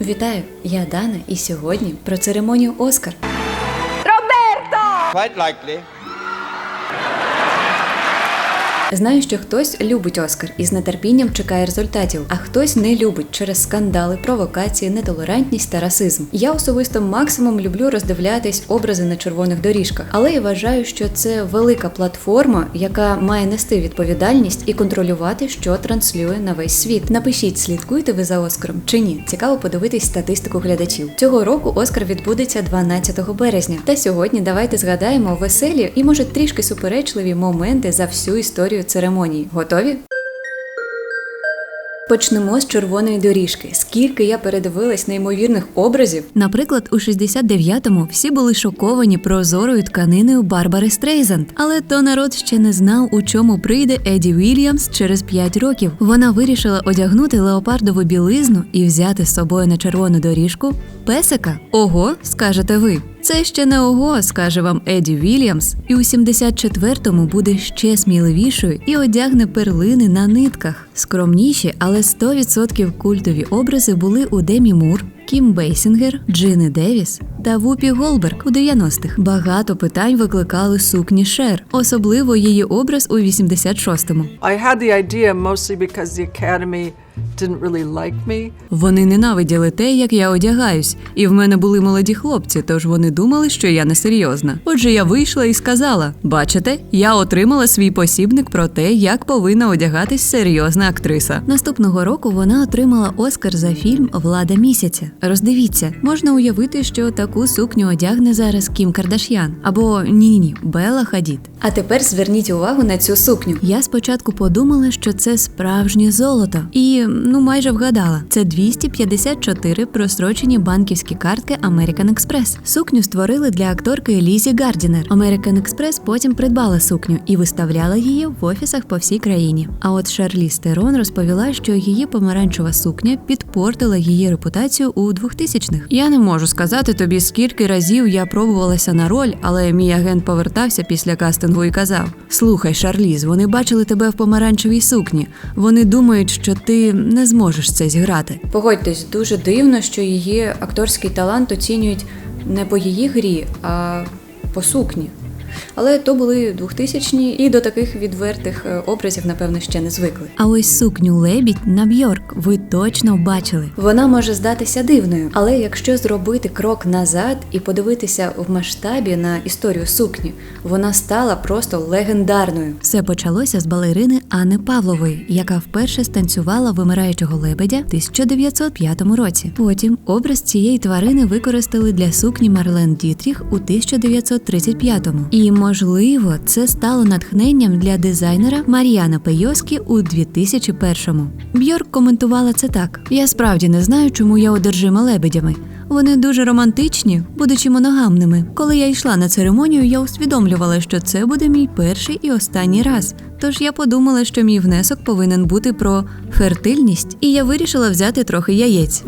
Вітаю, я Дана, і сьогодні про церемонію Оскар. Quite likely. Знаю, що хтось любить Оскар і з нетерпінням чекає результатів, а хтось не любить через скандали, провокації, нетолерантність та расизм. Я особисто максимум люблю роздивлятись образи на червоних доріжках, але я вважаю, що це велика платформа, яка має нести відповідальність і контролювати, що транслює на весь світ. Напишіть, слідкуєте ви за Оскаром чи ні. Цікаво подивитись статистику глядачів. Цього року Оскар відбудеться 12 березня. Та сьогодні давайте згадаємо веселі і може трішки суперечливі моменти за всю історію церемонії. Готові? Почнемо з червоної доріжки. Скільки я передивилась неймовірних образів. Наприклад, у 69-му всі були шоковані прозорою тканиною Барбари Стрейзанд, але то народ ще не знав, у чому прийде Еді Вільямс через 5 років. Вона вирішила одягнути леопардову білизну і взяти з собою на червону доріжку песика. Ого, скажете ви. Це ще не ого, скаже вам Еді Вільямс, і у 74-му буде ще сміливішою і одягне перлини на нитках. Скромніші, але 100% культові образи були у Демі Мур, Кім Бейсінгер, Джини Девіс та Вупі Голберг у 90-х. Багато питань викликали сукні Шер, особливо її образ у 86-му. I had the idea mostly because the Academy didn't really like me. Вони ненавиділи те, як я одягаюсь, і в мене були молоді хлопці, тож вони думали, що я несерйозна. Отже, я вийшла і сказала: бачите, я отримала свій посібник про те, як повинна одягатись серйозна актриса. Наступного року вона отримала Оскар за фільм Влада місяця. Роздивіться, можна уявити, що таку сукню одягне зараз Кім Кардаш'ян або ні, ні, Белла Хадід. А тепер зверніть увагу на цю сукню. Я спочатку подумала, що це справжнє золото, і ну майже вгадала. Це 254 просрочені банківські картки American Express. Сукню створили для акторки Лізі Гардінер. American Express потім придбала сукню і виставляла її в офісах по всій країні. А от Шарлі Стерон розповіла, що її помаранчева сукня підпортила її репутацію у 2000-х. Я не можу сказати тобі, скільки разів я пробувалася на роль, але мій агент повертався після кастингу і казав: Слухай, Шарліз, вони бачили тебе в помаранчевій сукні. Вони думають, що ти не зможеш це зіграти. Погодьтесь, дуже дивно, що її акторський талант оцінюють не по її грі, а по сукні. Але то були 2000-ні, і до таких відвертих е, образів, напевно, ще не звикли. А ось сукню лебідь на Бьорк ви точно бачили. Вона може здатися дивною, але якщо зробити крок назад і подивитися в масштабі на історію сукні, вона стала просто легендарною. Все почалося з балерини Анни Павлової, яка вперше станцювала вимираючого лебедя в 1905 році. Потім образ цієї тварини використали для сукні Марлен Дітріх у 1935-му. І, можливо, це стало натхненням для дизайнера Мар'яна Пейоскі у 2001-му. Бьорк коментувала це так: я справді не знаю, чому я одержима лебедями. Вони дуже романтичні, будучи моногамними. Коли я йшла на церемонію, я усвідомлювала, що це буде мій перший і останній раз. Тож я подумала, що мій внесок повинен бути про фертильність, і я вирішила взяти трохи яєць.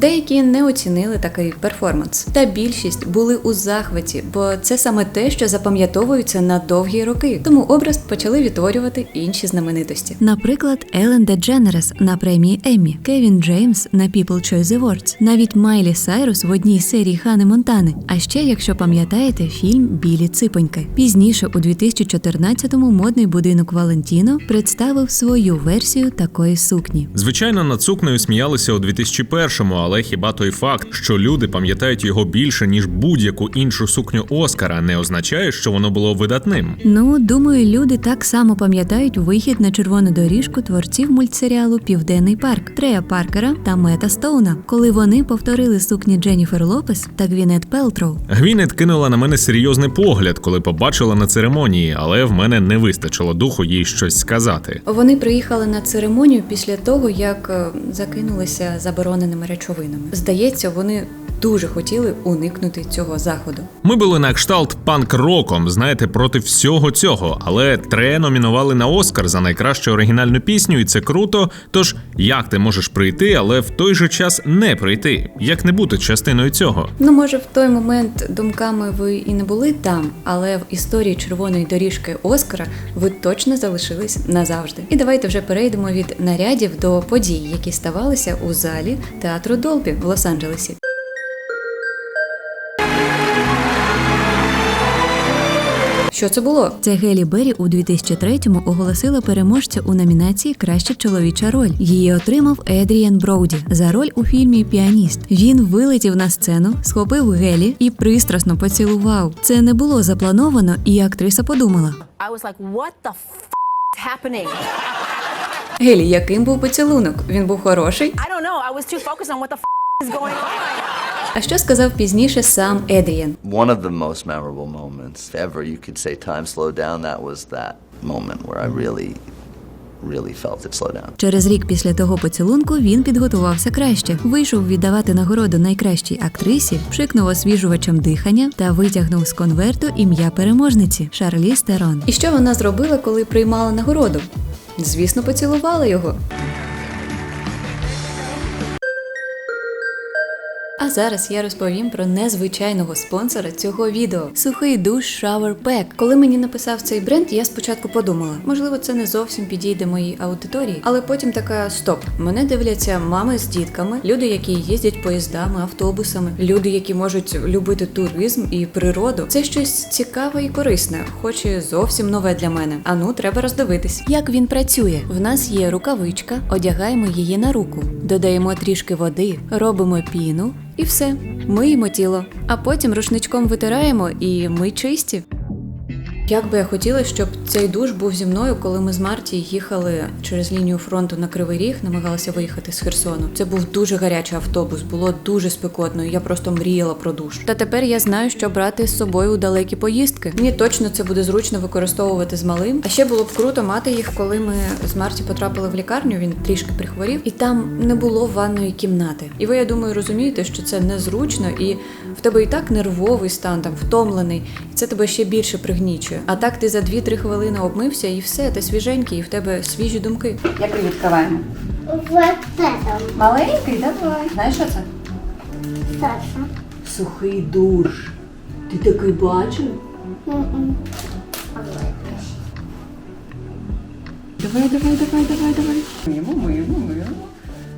Деякі не оцінили такий перформанс, та більшість були у захваті, бо це саме те, що запам'ятовується на довгі роки. Тому образ почали відтворювати інші знаменитості. Наприклад, Елен Дедженерес на премії Еммі, Кевін Джеймс на People Choice Awards, навіть Майлі Сайрус в одній серії Хани Монтани. А ще, якщо пам'ятаєте, фільм Білі ципоньки. Пізніше, у 2014-му, модний будинок Валентіно представив свою версію такої сукні. Звичайно, над сукнею сміялися у 2001-му, але хіба той факт, що люди пам'ятають його більше ніж будь-яку іншу сукню Оскара, не означає, що воно було видатним. Ну, думаю, люди так само пам'ятають вихід на червону доріжку творців мультсеріалу Південний парк Трея Паркера та Мета Стоуна, коли вони повторили сукні Дженніфер Лопес та Гвінет Пелтроу. Гвінет кинула на мене серйозний погляд, коли побачила на церемонії, але в мене не вистачило духу їй щось сказати. Вони приїхали на церемонію після того, як е, закинулися забороненими речовинами. Здається, вони дуже хотіли уникнути цього заходу. Ми були на кшталт панк-роком, знаєте, проти всього цього, але Тре номінували на Оскар за найкращу оригінальну пісню, і це круто. Тож як ти можеш прийти, але в той же час не прийти? Як не бути частиною цього? Ну, може, в той момент думками ви і не були там, але в історії червоної доріжки Оскара ви точно залишились назавжди. І давайте вже перейдемо від нарядів до подій, які ставалися у залі театру Долбі в Лос-Анджелесі. Що це було? Це Гелі Беррі у 2003-му оголосила переможця у номінації Краща чоловіча роль. Її отримав Едріан Броуді за роль у фільмі Піаніст. Він вилетів на сцену, схопив Гелі і пристрасно поцілував. Це не було заплановано, і актриса подумала: I was like, what the f- is happening? Гелі, яким був поцілунок? Він був хороший. I don't know. I was too focused on what the f- is going on. А що сказав пізніше сам Едріан? One of the most memorable moments ever, you could say time slowed down. That was that moment where I really, really felt it slow down. Через рік після того поцілунку він підготувався краще. Вийшов віддавати нагороду найкращій актрисі, пшикнув освіжувачем дихання та витягнув з конверту ім'я переможниці Шарлі Стерон. І що вона зробила, коли приймала нагороду? Звісно, поцілувала його. А зараз я розповім про незвичайного спонсора цього відео сухий душ Shower Pack. Коли мені написав цей бренд, я спочатку подумала, можливо, це не зовсім підійде моїй аудиторії, але потім така стоп. Мене дивляться мами з дітками, люди, які їздять поїздами, автобусами, люди, які можуть любити туризм і природу. Це щось цікаве і корисне, хоч і зовсім нове для мене. А ну, треба роздивитись. Як він працює? В нас є рукавичка, одягаємо її на руку, додаємо трішки води, робимо піну. І все, миємо тіло, а потім рушничком витираємо і ми чисті. Як би я хотіла, щоб цей душ був зі мною, коли ми з Марті їхали через лінію фронту на Кривий Ріг, намагалися виїхати з Херсону. Це був дуже гарячий автобус, було дуже спекотно. і Я просто мріяла про душ. Та тепер я знаю, що брати з собою у далекі поїздки. Мені точно це буде зручно використовувати з малим. А ще було б круто мати їх, коли ми з Марті потрапили в лікарню. Він трішки прихворів, і там не було ванної кімнати. І ви, я думаю, розумієте, що це незручно, і в тебе і так нервовий стан, там втомлений, і це тебе ще більше пригнічує. А так ти за 2-3 хвилини обмився, і все, ти свіженький, і в тебе свіжі думки. Як ми відкриваємо? Вот это Маленький, давай. Знаєш, що це? Саша. Сухий душ. Ти такий бачив? Давай, давай, давай, давай, давай. Мимо, мимо, мимо.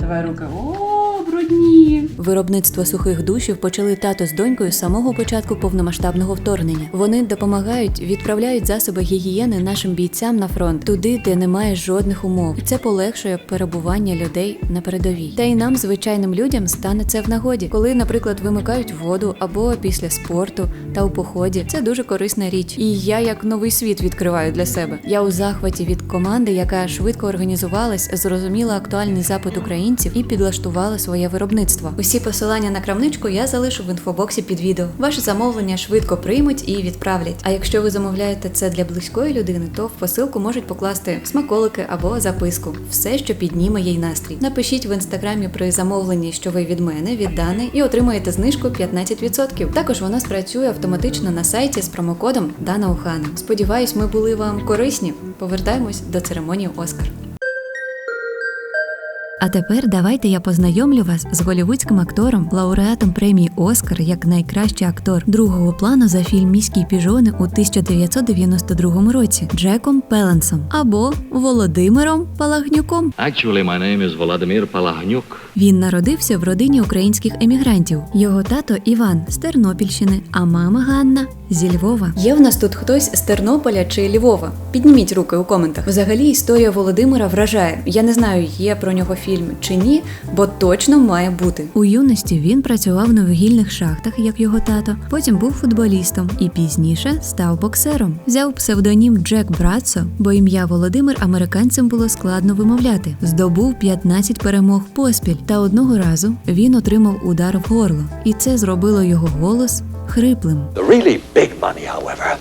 Давай руки. О, брудні. Виробництво сухих душів почали тато з донькою з самого початку повномасштабного вторгнення. Вони допомагають, відправляють засоби гігієни нашим бійцям на фронт туди, де немає жодних умов, це полегшує перебування людей на передовій. Та й нам, звичайним людям, стане це в нагоді, коли, наприклад, вимикають воду або після спорту та у поході. Це дуже корисна річ. І я як новий світ відкриваю для себе. Я у захваті від команди, яка швидко організувалась, зрозуміла актуальний запит українців і підлаштувала своє виробництво. Усі посилання на крамничку я залишу в інфобоксі під відео. Ваше замовлення швидко приймуть і відправлять. А якщо ви замовляєте це для близької людини, то в посилку можуть покласти смаколики або записку. Все, що підніме їй настрій. Напишіть в інстаграмі при замовленні, що ви від мене, від Дани, і отримаєте знижку 15%. Також вона спрацює автоматично на сайті з промокодом Дана Ухана. Сподіваюсь, ми були вам корисні. Повертаємось до церемонії Оскар. А тепер давайте я познайомлю вас з голівудським актором, лауреатом премії Оскар як найкращий актор другого плану за фільм Міські піжони у 1992 році Джеком Пеленсом або Володимиром Палагнюком. Actually, my name is Volodymyr Palaghnyuk. Він народився в родині українських емігрантів. Його тато Іван з Тернопільщини, а мама Ганна зі Львова. Є в нас тут хтось з Тернополя чи Львова? Підніміть руки у коментах. Взагалі історія Володимира вражає. Я не знаю, є про нього фільм чи ні, бо точно має бути. У юності він працював на вугільних шахтах, як його тато. Потім був футболістом і пізніше став боксером. Взяв псевдонім Джек Братсо, бо ім'я Володимир американцям було складно вимовляти. Здобув 15 перемог поспіль. Та одного разу він отримав удар в горло, і це зробило його голос хриплим. The really big money, however,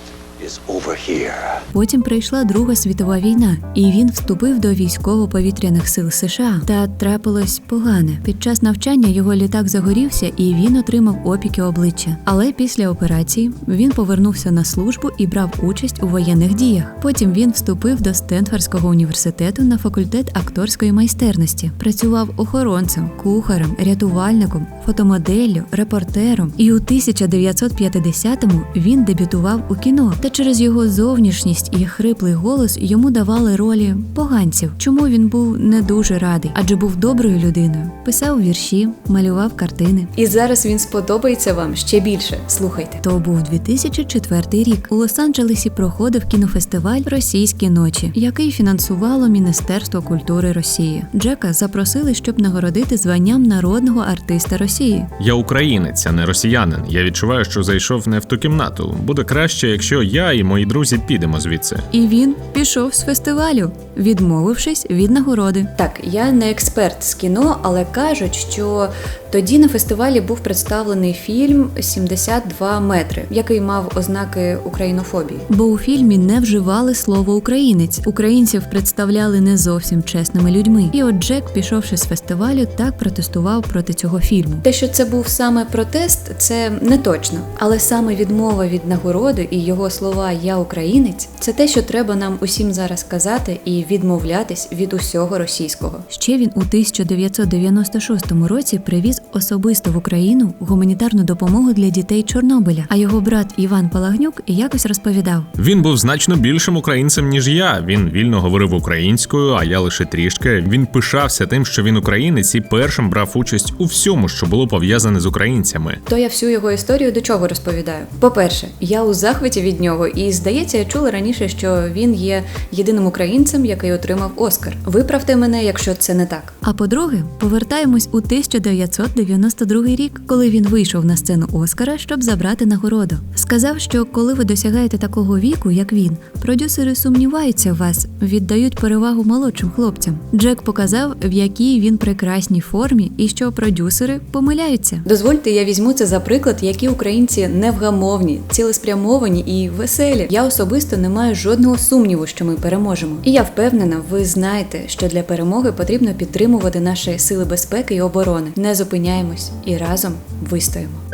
Потім прийшла Друга світова війна, і він вступив до військово-повітряних сил США. Та трапилось погане. Під час навчання його літак загорівся, і він отримав опіки обличчя. Але після операції він повернувся на службу і брав участь у воєнних діях. Потім він вступив до Стенфордського університету на факультет акторської майстерності. Працював охоронцем, кухарем, рятувальником, фотомоделлю, репортером. І у 1950-му він дебютував у кіно. Та через його зовнішність і хриплий голос йому давали ролі поганців. Чому він був не дуже радий, адже був доброю людиною. Писав вірші, малював картини. І зараз він сподобається вам ще більше. Слухайте. То був 2004 рік. У Лос-Анджелесі проходив кінофестиваль Російські ночі, який фінансувало Міністерство культури Росії. Джека запросили, щоб нагородити званням народного артиста Росії. Я українець, а не росіянин. Я відчуваю, що зайшов не в ту кімнату. Буде краще, якщо я і мої друзі підемо звідси. І він пішов з фестивалю, відмовившись від нагороди. Так, я не експерт з кіно, але кажуть, що тоді на фестивалі був представлений фільм «72 метри, який мав ознаки українофобії. Бо у фільмі не вживали слово українець. Українців представляли не зовсім чесними людьми. І от Джек, пішовши з фестивалю, так протестував проти цього фільму. Те, що це був саме протест, це не точно, але саме відмова від нагороди і його слова Я українець це те, що треба нам усім зараз казати і відмовлятись від усього російського. Ще він у 1996 році привіз особисто в Україну гуманітарну допомогу для дітей Чорнобиля. А його брат Іван Палагнюк якось розповідав: Він був значно більшим українцем, ніж я. Він вільно говорив українською, а я лише трішки. Він пишався тим, що він українець, і першим брав участь у всьому, що було пов'язане з українцями. То я всю його історію до чого розповідаю. По-перше, я у захваті від нього, і здається, я чула раніше, що він є єдиним українцем, який отримав Оскар. Виправте мене, якщо це не так. А по-друге, повертаємось у 1992 рік, коли він вийшов на сцену Оскара, щоб забрати нагороду. Сказав, що коли ви досягаєте такого віку, як він, продюсери сумніваються в вас, віддають перевагу молодшим хлопцям. Джек показав, в якій він прекрасній формі, і що продюсери помиляються. Дозвольте, я візьму це за приклад, які українці невгамовні, цілеспрямовані і веселі. Я особисто не маю жодного сумніву, що ми переможемо. І я впевнена, ви знаєте, що для перемоги потрібно підтримувати наші сили безпеки і оборони. Не зупиняємось і разом вистоїмо.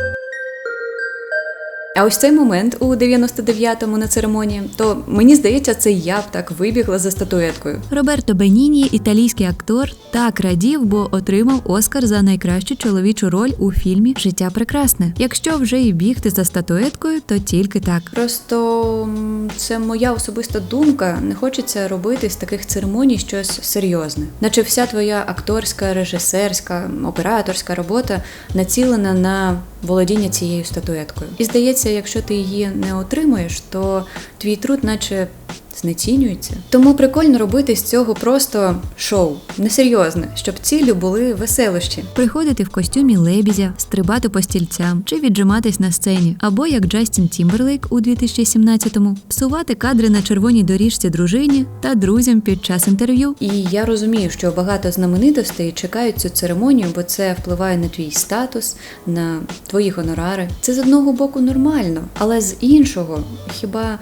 А ось цей момент у 99-му на церемонії, то мені здається, це я б так вибігла за статуеткою. Роберто Беніні, італійський актор, так радів, бо отримав Оскар за найкращу чоловічу роль у фільмі Життя прекрасне. Якщо вже і бігти за статуеткою, то тільки так. Просто це моя особиста думка. Не хочеться робити з таких церемоній щось серйозне, наче вся твоя акторська, режисерська, операторська робота націлена на володіння цією статуеткою. І здається, якщо ти її не отримуєш, то твій труд, наче знецінюється. Тому прикольно робити з цього просто шоу, несерйозне, щоб ціллю були веселощі. Приходити в костюмі лебідя, стрибати по стільцям чи віджиматись на сцені, або як Джастін Тімберлейк у 2017-му, псувати кадри на червоній доріжці дружині та друзям під час інтерв'ю. І я розумію, що багато знаменитостей чекають цю церемонію, бо це впливає на твій статус, на твої гонорари. Це з одного боку нормально, але з іншого, хіба.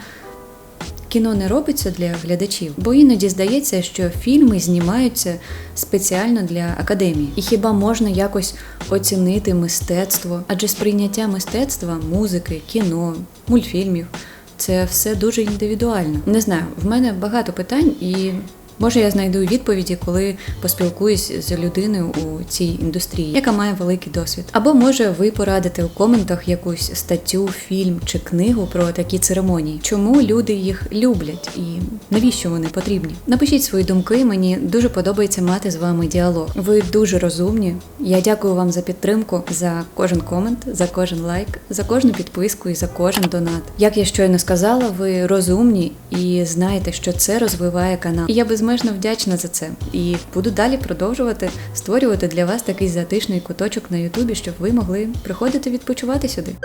Кіно не робиться для глядачів, бо іноді здається, що фільми знімаються спеціально для академії. І хіба можна якось оцінити мистецтво? Адже сприйняття мистецтва, музики, кіно, мультфільмів це все дуже індивідуально. Не знаю, в мене багато питань і. Може, я знайду відповіді, коли поспілкуюсь з людиною у цій індустрії, яка має великий досвід. Або може ви порадите у коментах якусь статтю, фільм чи книгу про такі церемонії. Чому люди їх люблять і навіщо вони потрібні? Напишіть свої думки. Мені дуже подобається мати з вами діалог. Ви дуже розумні. Я дякую вам за підтримку, за кожен комент, за кожен лайк, за кожну підписку і за кожен донат. Як я щойно сказала, ви розумні і знаєте, що це розвиває канал. І я безмежно вдячна за це. І буду далі продовжувати створювати для вас такий затишний куточок на Ютубі, щоб ви могли приходити відпочивати сюди.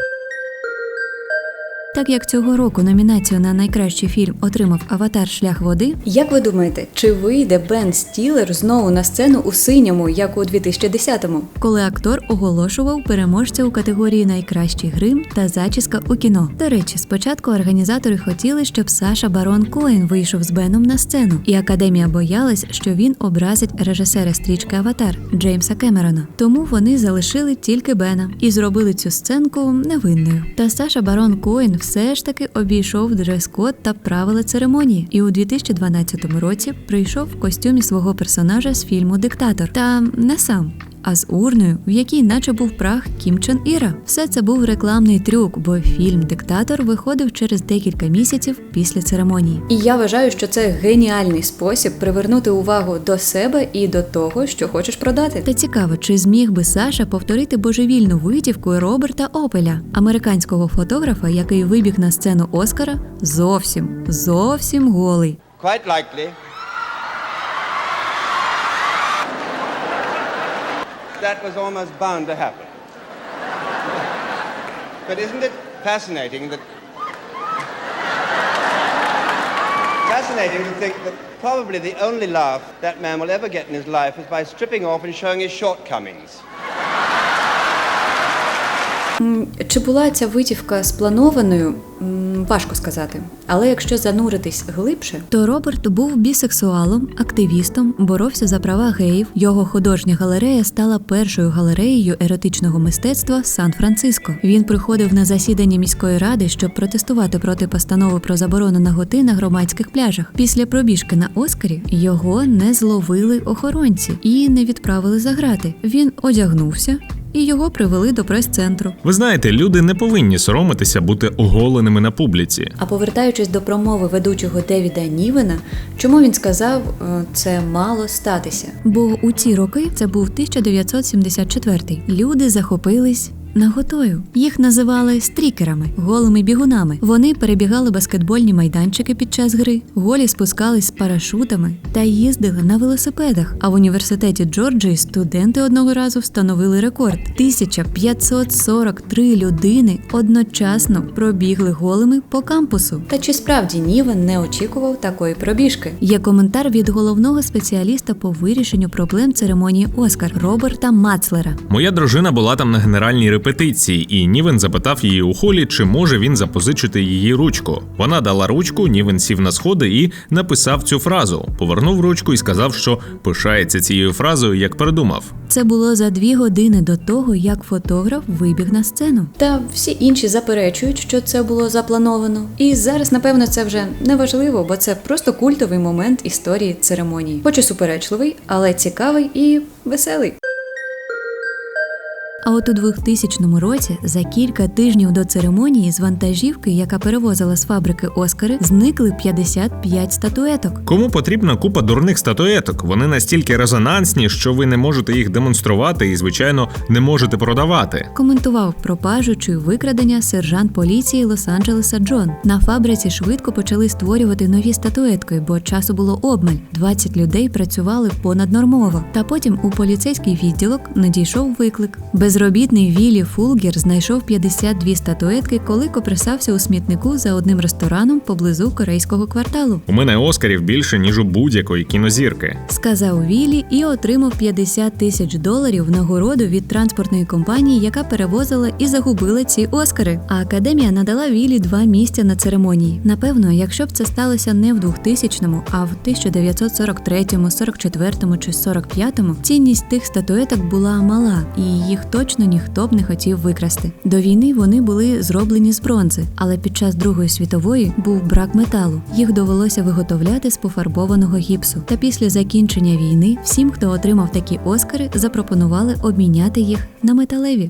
Так як цього року номінацію на найкращий фільм отримав Аватар Шлях води. Як ви думаєте, чи вийде Бен Стілер знову на сцену у синьому, як у 2010-му? Коли актор оголошував переможця у категорії Найкращий грим та зачіска у кіно. До речі, спочатку організатори хотіли, щоб Саша Барон Коен вийшов з Беном на сцену, і академія боялась, що він образить режисера стрічки Аватар Джеймса Кемерона. Тому вони залишили тільки Бена і зробили цю сценку невинною. Та Саша Барон Коен все ж таки обійшов дрес-код та правила церемонії, і у 2012 році прийшов в костюмі свого персонажа з фільму Диктатор. Та не сам. А з урною, в якій наче був прах Кім Чен Іра. Все це був рекламний трюк, бо фільм Диктатор виходив через декілька місяців після церемонії. І я вважаю, що це геніальний спосіб привернути увагу до себе і до того, що хочеш продати. Та цікаво, чи зміг би Саша повторити божевільну витівку Роберта Опеля, американського фотографа, який вибіг на сцену Оскара зовсім зовсім голий. Quite likely. That was almost bound to happen. But isn't it fascinating that. Fascinating to think that probably the only laugh that man will ever get in his life is by stripping off and showing his shortcomings. Чи була ця витівка спланованою? Важко сказати. Але якщо зануритись глибше, то Роберт був бісексуалом, активістом, боровся за права геїв. Його художня галерея стала першою галереєю еротичного мистецтва Сан-Франциско. Він приходив на засідання міської ради, щоб протестувати проти постанови про заборону наготи на громадських пляжах. Після пробіжки на Оскарі його не зловили охоронці і не відправили за грати. Він одягнувся. І його привели до прес-центру. Ви знаєте, люди не повинні соромитися бути оголеними на публіці. А повертаючись до промови ведучого Девіда Нівена, чому він сказав, е, це мало статися? Бо у ці роки це був 1974. Люди захопились. Наготою їх називали стрікерами, голими бігунами. Вони перебігали баскетбольні майданчики під час гри, голі спускались з парашутами та їздили на велосипедах. А в університеті Джорджії студенти одного разу встановили рекорд: 1543 людини одночасно пробігли голими по кампусу. Та чи справді Нівен не очікував такої пробіжки? Є коментар від головного спеціаліста по вирішенню проблем церемонії Оскар Роберта Мацлера. Моя дружина була там на генеральній репетиції, і Нівен запитав її у холі, чи може він запозичити її ручку. Вона дала ручку, Нівен сів на сходи і написав цю фразу. Повернув ручку і сказав, що пишається цією фразою, як передумав. Це було за дві години до того, як фотограф вибіг на сцену. Та всі інші заперечують, що це було заплановано. І зараз, напевно, це вже не важливо, бо це просто культовий момент історії церемонії. Хоч і суперечливий, але цікавий і веселий. А от у 2000 році, за кілька тижнів до церемонії, з вантажівки, яка перевозила з фабрики Оскари, зникли 55 статуеток. Кому потрібна купа дурних статуеток? Вони настільки резонансні, що ви не можете їх демонструвати і, звичайно, не можете продавати. Коментував пропажу чи викрадення сержант поліції Лос-Анджелеса Джон. На фабриці швидко почали створювати нові статуетки, бо часу було обмаль. 20 людей працювали понаднормово. Та потім у поліцейський відділок надійшов виклик. Безробітний Віллі Фулгер знайшов 52 статуетки, коли копресався у смітнику за одним рестораном поблизу корейського кварталу. У мене оскарів більше ніж у будь-якої кінозірки. Сказав Віллі і отримав 50 тисяч доларів в нагороду від транспортної компанії, яка перевозила і загубила ці Оскари. А академія надала Віллі два місця на церемонії. Напевно, якщо б це сталося не в 2000-му, а в 1943-му, 44-му чи 45-му, цінність тих статуеток була мала, і їх точно ніхто б не хотів викрасти. До війни вони були зроблені з бронзи, але під час Другої світової був брак металу. Їх довелося виготовляти з пофарбованого гіпсу. Та після закінчення війни всім, хто отримав такі оскари, запропонували обміняти їх на металеві.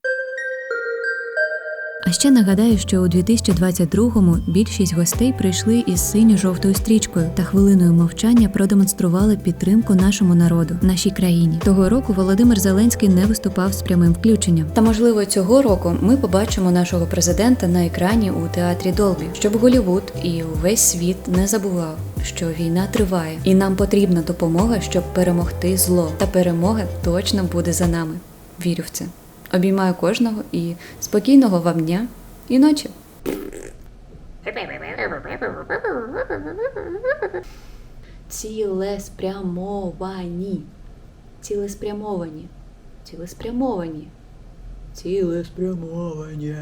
Ще нагадаю, що у 2022-му більшість гостей прийшли із синьо-жовтою стрічкою та хвилиною мовчання продемонстрували підтримку нашому народу, нашій країні. Того року Володимир Зеленський не виступав з прямим включенням. Та можливо цього року ми побачимо нашого президента на екрані у театрі Долбі, щоб Голівуд і увесь світ не забував, що війна триває, і нам потрібна допомога, щоб перемогти зло. Та перемога точно буде за нами. Вірю в це. Обіймаю кожного і спокійного вам дня і ночі. Цілеспрямовані. Цілеспрямовані. Цілеспрямовані. Цілеспрямовані.